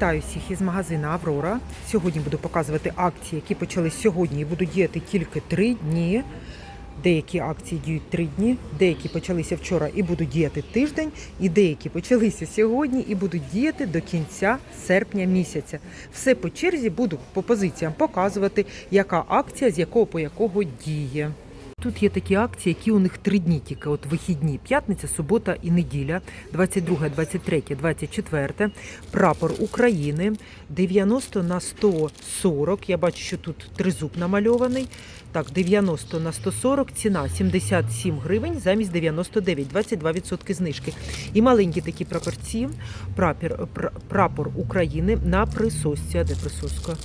Вітаю всіх із магазину Аврора. Сьогодні буду показувати акції, які почались сьогодні і будуть діяти тільки три дні. Деякі акції діють три дні, деякі почалися вчора і будуть діяти тиждень, і деякі почалися сьогодні і будуть діяти до кінця серпня місяця. Все по черзі буду по позиціям показувати, яка акція з якого по якого діє. Тут є такі акції, які у них три дні тільки, от вихідні, п'ятниця, субота і неділя, 22, 23, 24. Прапор України 90 на 140. Я бачу, що тут тризуб намальований. Так, 90 на 140, ціна 77 гривень замість 99, 22% знижки. І маленькі такі прапорці, прапор, пр- прапор України на присосці. А де присоска?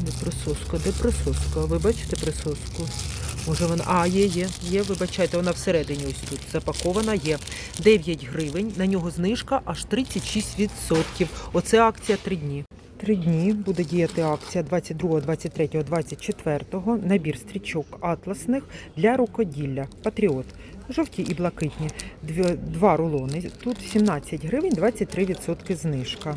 Де присоска? Де присоска? Ви бачите присоску? Може вона. А, є, є, є, вибачайте, вона всередині ось тут запакована, є 9 гривень, на нього знижка аж 36%. Оце акція 3 дні. Три дні буде діяти акція 22, 23, 24. Набір стрічок атласних для рукоділля. Патріот. Жовті і блакитні. Два рулони. Тут 17 гривень, 23% знижка.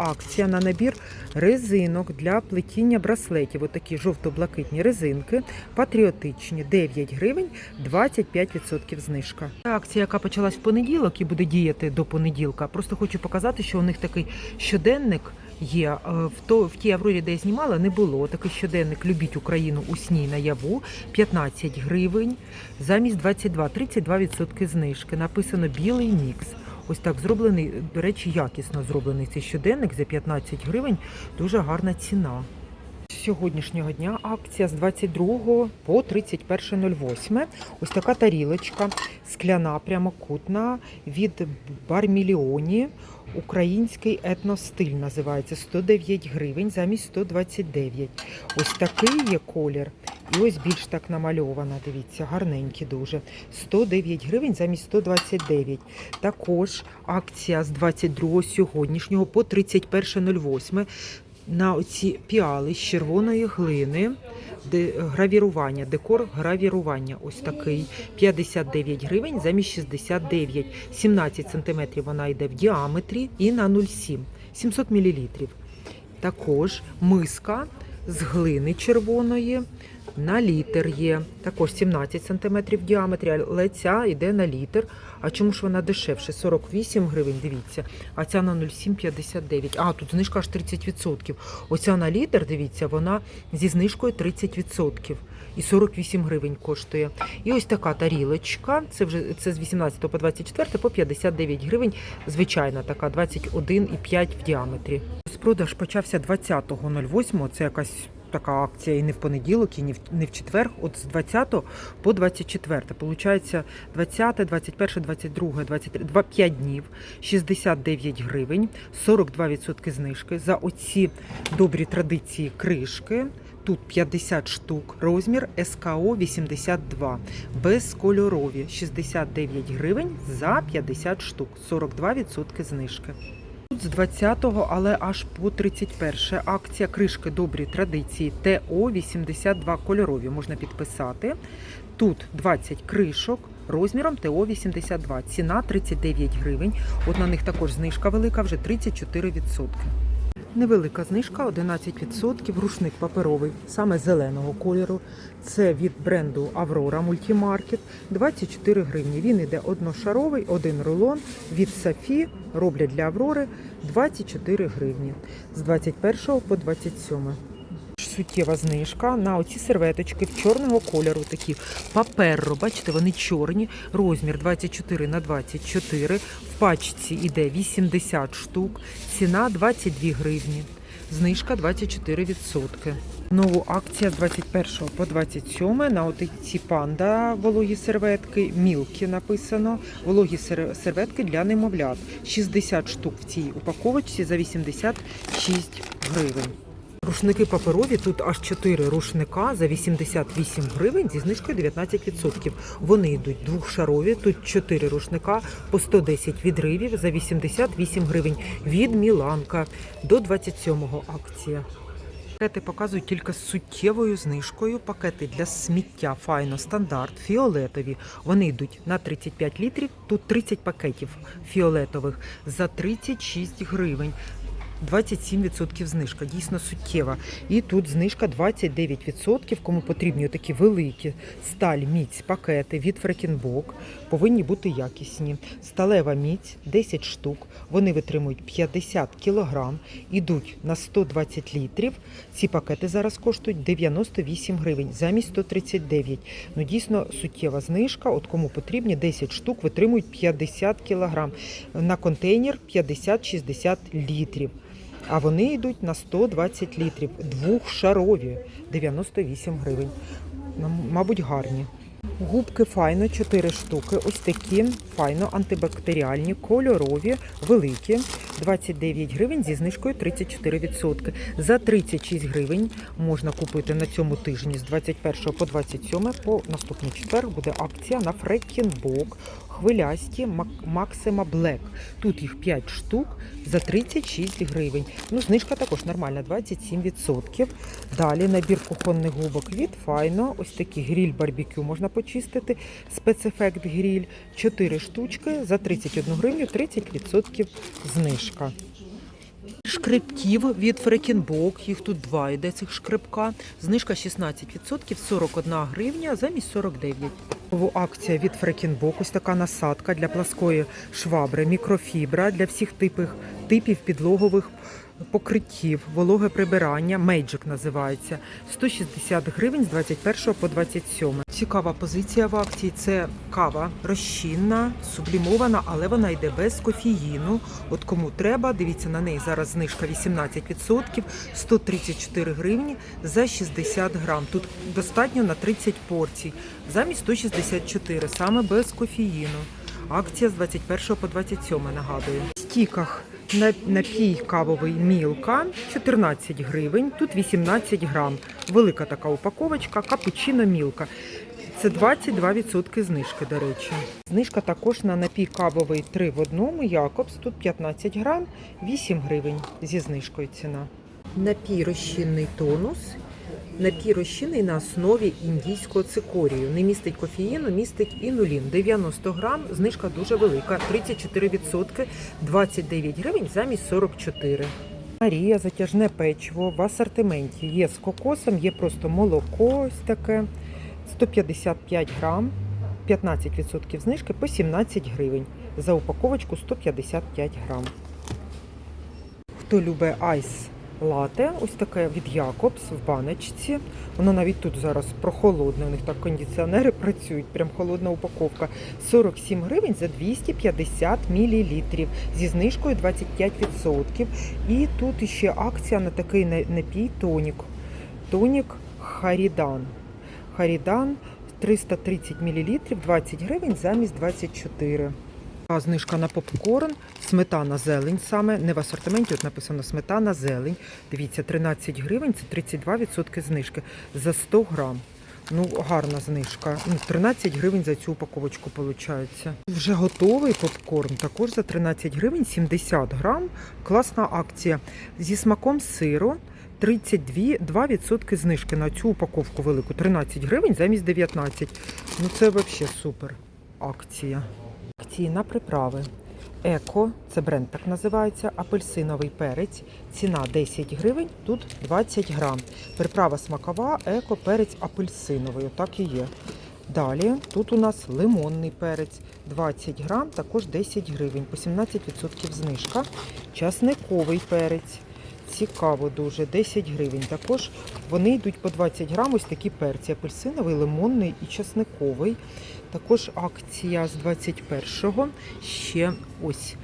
Акція на набір резинок для плетіння браслетів. Отакі жовто-блакитні резинки, патріотичні 9 гривень, 25% знижка. Акція, яка почалась в понеділок і буде діяти до понеділка. Просто хочу показати, що у них такий щоденник є. Е, В, то, в тій Аврорі, де я знімала, не було. Такий щоденник Любіть Україну у сні наяву 15 гривень, замість 22, 32% знижки. Написано білий мікс. Ось так зроблений, до речі, якісно зроблений цей щоденник за 15 гривень. Дуже гарна ціна. Сьогоднішнього дня акція з 22 по 31.08. Ось така тарілочка скляна, прямокутна від Барміліоні. Український етностиль називається 109 гривень замість 129. Ось такий є колір. І ось більш так намальована, дивіться, гарненькі дуже. 109 гривень замість 129. Також акція з 22 сьогоднішнього по 31.08 на оці піали з червоної глини, гравірування, декор гравірування. Ось такий 59 гривень замість 69. 17 сантиметрів вона йде в діаметрі і на 0,7. 700 мл. Також миска з глини червоної на літр є. Також 17 см в діаметрі, але ця йде на літр. А чому ж вона дешевше? 48 гривень, дивіться, а ця на 0,759. А, тут знижка аж 30%. Оця на літр, дивіться, вона зі знижкою 30%. І 48 гривень коштує. І ось така тарілочка. Це вже це з 18 по 24 по 59 гривень. Звичайна така 21,5 в діаметрі. Продаж почався 20.08. Це якась така акція і не в понеділок, і не в, не в четвер, от з 20 по 24. Получається 20, 21, 22, 23, 2, 5 днів, 69 гривень, 42% знижки. За оці добрі традиції кришки. Тут 50 штук, розмір СКО 82, безкольорові 69 гривень за 50 штук, 42% знижки. З 20-го, але аж по 31 акція кришки добрі традиції ТО 82 кольорові можна підписати. Тут 20 кришок розміром ТО 82. Ціна 39 гривень. От на них також знижка велика, вже 34%. Невелика знижка 11%. Рушник паперовий, саме зеленого кольору. Це від бренду Аврора Мультімаркет. 24 гривні. Він іде одношаровий, один рулон від Сафі. Роблять для Аврори 24 гривні. З 21 по 27. Суттєва знижка на оці серветочки в чорного кольору. Такі паперо. Бачите, вони чорні. Розмір 24 на 24. В пачці іде 80 штук. Ціна 22 гривні. Знижка 24%. Нову акція з 21 по 27 на от ці панда вологі серветки, мілкі написано, вологі серветки для немовлят. 60 штук в цій упаковочці за 86 гривень. Рушники паперові, тут аж 4 рушника за 88 гривень зі знижкою 19%. Вони йдуть двохшарові, тут 4 рушника по 110 відривів за 88 гривень від Міланка до 27-го акція. Пакети показують тільки з суттєвою знижкою. Пакети для сміття файно стандарт, фіолетові. Вони йдуть на 35 літрів. Тут 30 пакетів фіолетових за 36 гривень. 27% знижка, дійсно суттєва. І тут знижка 29%. Кому потрібні такі великі сталь міць пакети від Фрекінбок повинні бути якісні. Сталева міць 10 штук. Вони витримують 50 кг, ідуть на 120 літрів. Ці пакети зараз коштують 98 гривень замість 139. Ну дійсно суттєва знижка. От кому потрібні 10 штук, витримують 50 кг. На контейнер 50-60 літрів. А вони йдуть на 120 літрів, двохшарові, 98 гривень. Мабуть, гарні. Губки файно 4 штуки. Ось такі файно антибактеріальні, кольорові, великі. 29 гривень зі знижкою 34%. За 36 гривень можна купити на цьому тижні з 21 по 27 по наступний четвер буде акція на Фрекінбок. Хвилясті Максима Блек. Тут їх 5 штук за 36 гривень. Ну, знижка також нормальна, 27%. Далі набір кухонних губок від Файно. Ось такий гріль барбекю можна почистити. Спецефект гріль 4 штучки за 31 гривню, 30% знижка. Шкрептів від Фрекінбок, їх тут два йде цих шкребка. Знижка 16%, 41 гривня замість 49. Акція від Фрекінбок, ось така насадка для пласкої швабри, мікрофібра для всіх типів, типів підлогових покриттів, вологе прибирання, мейджик називається. 160 гривень з 21 по 27. Цікава позиція в акції це кава розчинна, сублімована, але вона йде без кофеїну. От кому треба, дивіться на неї зараз знижка 18%, 134 гривні за 60 грам. Тут достатньо на 30 порцій, замість 164, саме без кофеїну. Акція з 21 по 27, нагадую. В стіках на- напій кавовий мілка 14 гривень, тут 18 грам. Велика така упаковочка, капучино мілка. Це 22% знижки, до речі. Знижка також на напій кавовий 3 в одному Якобс. Тут 15 грам, 8 гривень зі знижкою ціна. Напій розчинний тонус. Напій розчинний на основі індійського цикорію. Не містить кофеїну, містить інулін. 90 грам, знижка дуже велика, 34%, 29 гривень замість 44. Марія, затяжне печиво в асортименті. Є з кокосом, є просто молоко ось таке. 155 грам, 15% знижки по 17 гривень. За упаковочку 155 грам. Хто любить айс лате, ось таке від Якобс в баночці. Воно навіть тут зараз прохолодне. У них так кондиціонери працюють, прям холодна упаковка. 47 гривень за 250 мл зі знижкою 25%. І тут ще акція на такий напій тонік. Тонік Харідан. Харідан 330 мл, 20 гривень замість 24. А знижка на попкорн, сметана зелень саме, не в асортименті, от написано сметана зелень. Дивіться, 13 гривень, це 32% знижки за 100 грам. Ну, гарна знижка. Ну, 13 гривень за цю упаковочку виходить. Вже готовий попкорн, також за 13 гривень 70 грам. Класна акція. Зі смаком сиру 32 2% знижки на цю упаковку велику. 13 гривень замість 19. Ну це взагалі супер акція. Акції на приправи. Еко, це бренд так називається, апельсиновий перець. Ціна 10 гривень, тут 20 грам. Приправа смакова, еко, перець апельсиновий. Отак і є. Далі тут у нас лимонний перець 20 грам, також 10 гривень, по 17% знижка. Часниковий перець. Цікаво дуже, 10 гривень. Також вони йдуть по 20 грам, ось такі перці. Апельсиновий, лимонний і часниковий. Також акція з 21-го. Ще ось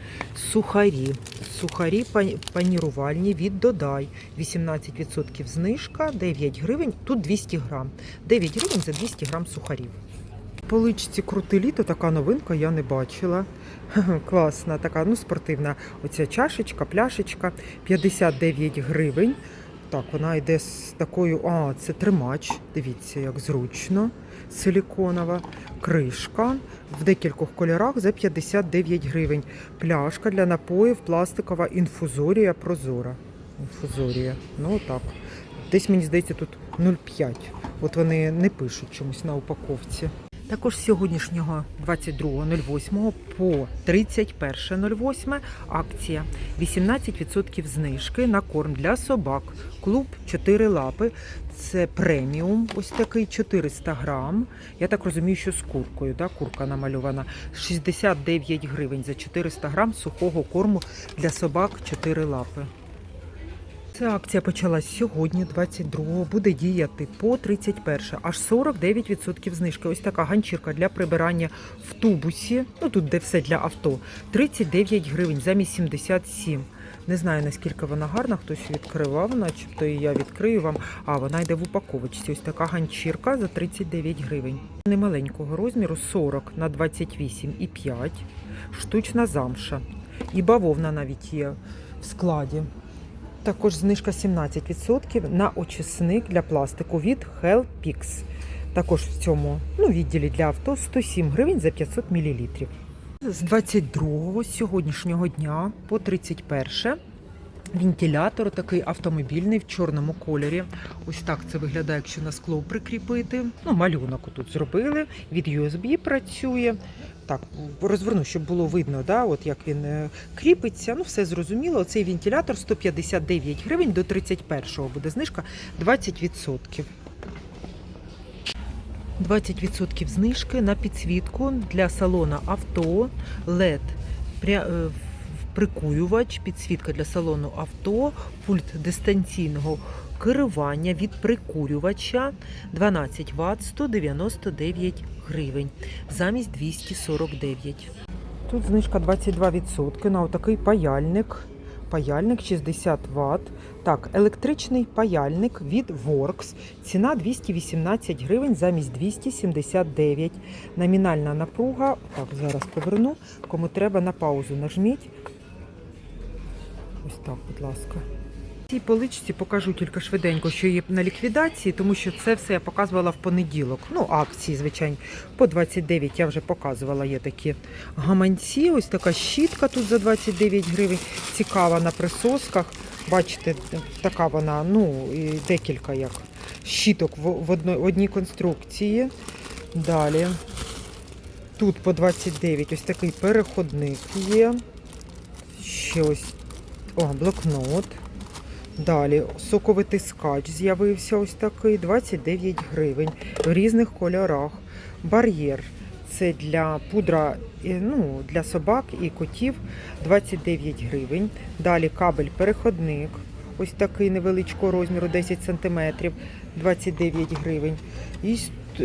сухарі. Сухарі панірувальні від Додай. 18% знижка, 9 гривень. Тут 200 грам. 9 гривень за 200 грам сухарів. Поличці крути літо, така новинка я не бачила. Класна, така, ну спортивна. Оця чашечка, пляшечка, 59 гривень. Так, вона йде з такою. А, це тримач. Дивіться, як зручно. Силіконова кришка в декількох кольорах за 59 гривень. Пляшка для напоїв, пластикова інфузорія прозора. Інфузорія. Ну так. Десь мені здається тут 0,5. От вони не пишуть чомусь на упаковці. Також з сьогоднішнього 22.08 по 31.08 акція 18% знижки на корм для собак. Клуб 4 лапи. Це преміум, ось такий 400 грам. Я так розумію, що з куркою, да? курка намальована. 69 гривень за 400 грам сухого корму для собак 4 лапи. Ця акція почалась сьогодні, 22-го, буде діяти по 31 аж 49% знижки. Ось така ганчірка для прибирання в тубусі. Ну тут де все для авто. 39 гривень замість 77. Не знаю наскільки вона гарна, хтось відкривав, начебто і я відкрию вам. А вона йде в упаковочці. Ось така ганчірка за 39 гривень. Немаленького розміру 40 на 28,5. Штучна замша. І бавовна навіть є в складі. Також знижка 17% на очисник для пластику від Hellpix. Також в цьому ну, відділі для авто 107 гривень за 500 мл. З 22 сьогоднішнього дня по 31 вентилятор такий автомобільний в чорному кольорі. Ось так це виглядає, якщо на скло прикріпити. Ну, малюнок тут зробили. Від USB працює. Так, розверну, щоб було видно, да, от як він е, кріпиться. Ну, все зрозуміло. Цей вентилятор 159 гривень до 31-го буде знижка 20%. 20% знижки на підсвітку для салона авто, LED е, прикуювач, підсвітка для салону авто, пульт дистанційного керування від прикурювача 12 Вт 199 гривень замість 249. Тут знижка 22% на отакий паяльник. Паяльник 60 Вт. Так, електричний паяльник від Works. Ціна 218 гривень замість 279. Номінальна напруга. Так, зараз поверну. Кому треба на паузу нажміть. Ось так, будь ласка. Цій поличці покажу тільки швиденько, що є на ліквідації, тому що це все я показувала в понеділок. Ну, акції, звичайно, по 29 я вже показувала. Є такі гаманці. Ось така щітка тут за 29 гривень. Цікава на присосках. Бачите, така вона, ну, і декілька як щіток в одній конструкції. Далі. Тут по 29 ось такий переходник є. Ще ось о, блокнот. Далі соковитискач з'явився ось такий 29 гривень в різних кольорах. Бар'єр це для пудра ну, для собак і котів 29 гривень. Далі кабель переходник. Ось такий невеличкого розміру 10 см 29 гривень. І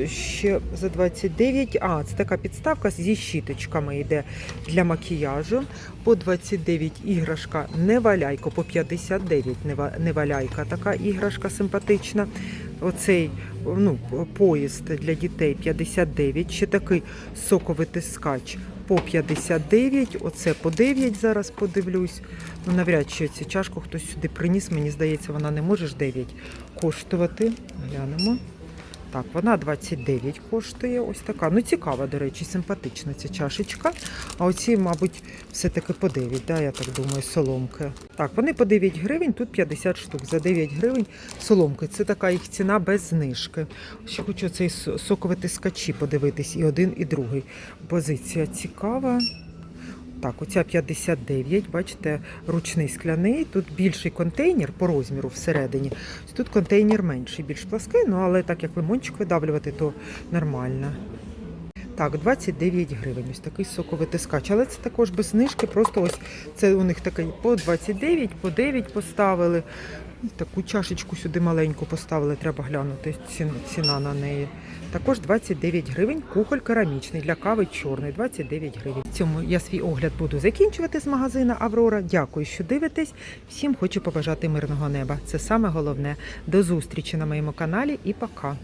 ще за 29, а, це така підставка зі щіточками йде для макіяжу. По 29 іграшка неваляйко, по 59 нева- неваляйка. Така іграшка симпатична. Оцей ну, поїзд для дітей 59. Ще такий соковитискач по 59. Оце по 9 зараз подивлюсь. Ну, навряд чи цю чашку хтось сюди приніс. Мені здається, вона не може ж 9 коштувати. Глянемо. Так, вона 29 коштує. Ось така. Ну, цікава, до речі, симпатична ця чашечка. А оці, мабуть, все-таки по 9, да, я так думаю, соломки. Так, вони по 9 гривень, тут 50 штук. За 9 гривень соломки. Це така їх ціна без знижки. Ще хочу цей со- соковитискачі подивитись, і один, і другий. Позиція цікава. Так, оця 59, бачите, ручний скляний. Тут більший контейнер по розміру всередині. Тут контейнер менший, більш плаский, ну але так як лимончик видавлювати, то нормально. Так, 29 гривень. Ось такий соковитискач. Але це також без знижки. Просто ось це у них такий по 29, по 9 поставили. Таку чашечку сюди маленьку поставили, треба глянути ціна на неї. Також 29 гривень, кухоль керамічний для кави чорний, 29 гривень. В цьому я свій огляд буду закінчувати з магазина Аврора. Дякую, що дивитесь. Всім хочу побажати мирного неба. Це саме головне. До зустрічі на моєму каналі і пока.